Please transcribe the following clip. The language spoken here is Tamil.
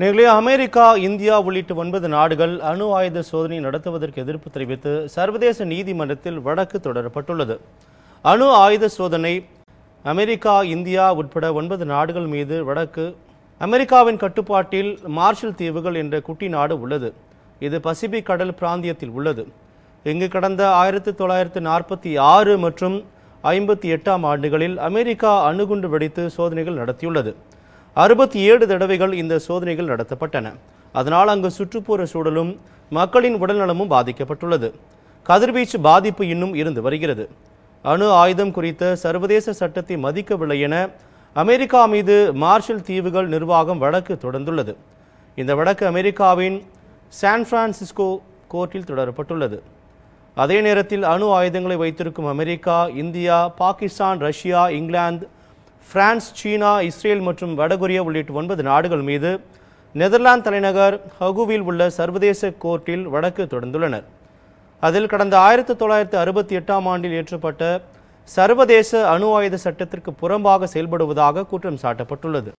நேர்களே அமெரிக்கா இந்தியா உள்ளிட்ட ஒன்பது நாடுகள் அணு ஆயுத சோதனை நடத்துவதற்கு எதிர்ப்பு தெரிவித்து சர்வதேச நீதிமன்றத்தில் வழக்கு தொடரப்பட்டுள்ளது. அணு ஆயுத சோதனை அமெரிக்கா இந்தியா உட்பட ஒன்பது நாடுகள் மீது வழக்கு. அமெரிக்காவின் கட்டுப்பாட்டில் மார்ஷல் தீவுகள் என்ற குட்டி நாடு உள்ளது. இது பசிபிக் கடல் பிராந்தியத்தில் உள்ளது. இங்கு கடந்த ஆயிரத்தி தொள்ளாயிரத்து நாற்பத்தி ஆறு மற்றும் ஐம்பத்தி எட்டாம் ஆண்டுகளில் அமெரிக்கா அணுகுண்டு வெடித்து சோதனைகள் நடத்தியுள்ளது. அறுபத்தி ஏழு தடவைகள் இந்த சோதனைகள் நடத்தப்பட்டன. அதனால் அங்கு சுற்றுப்புற சூழலும் மக்களின் உடல்நலமும் பாதிக்கப்பட்டுள்ளது. கதிர்வீச்சு பாதிப்பு இன்னும் இருந்து வருகிறது. அணு ஆயுதம் குறித்த சர்வதேச சட்டத்தை மதிக்கவில்லை என அமெரிக்கா மீது மார்ஷல் தீவுகள் நிர்வாகம் வழக்கு தொடர்ந்துள்ளது. இந்த வழக்கு அமெரிக்காவின் சான் பிரான்சிஸ்கோ கோர்ட்டில் தொடரப்பட்டுள்ளது. அதே நேரத்தில் அணு ஆயுதங்களை வைத்திருக்கும் America India Pakistan Russia England France China Israel மற்றும் வடகொரியா உள்ளிட்ட ஒன்பது நாடுகள் மீது நெதர்லாந்து தலைநகர் ஹகுவில் உள்ள சர்வதேச கோர்ட்டில் வழக்கு தொடர்ந்துள்ளனர். அதில் கடந்த ஆயிரத்தி தொள்ளாயிரத்தி அறுபத்தி எட்டாம் ஆண்டில் ஏற்றப்பட்ட சர்வதேச அணு ஆயுத சட்டத்திற்கு புறம்பாக செயல்படுவதாக குற்றம் சாட்டப்பட்டுள்ளது.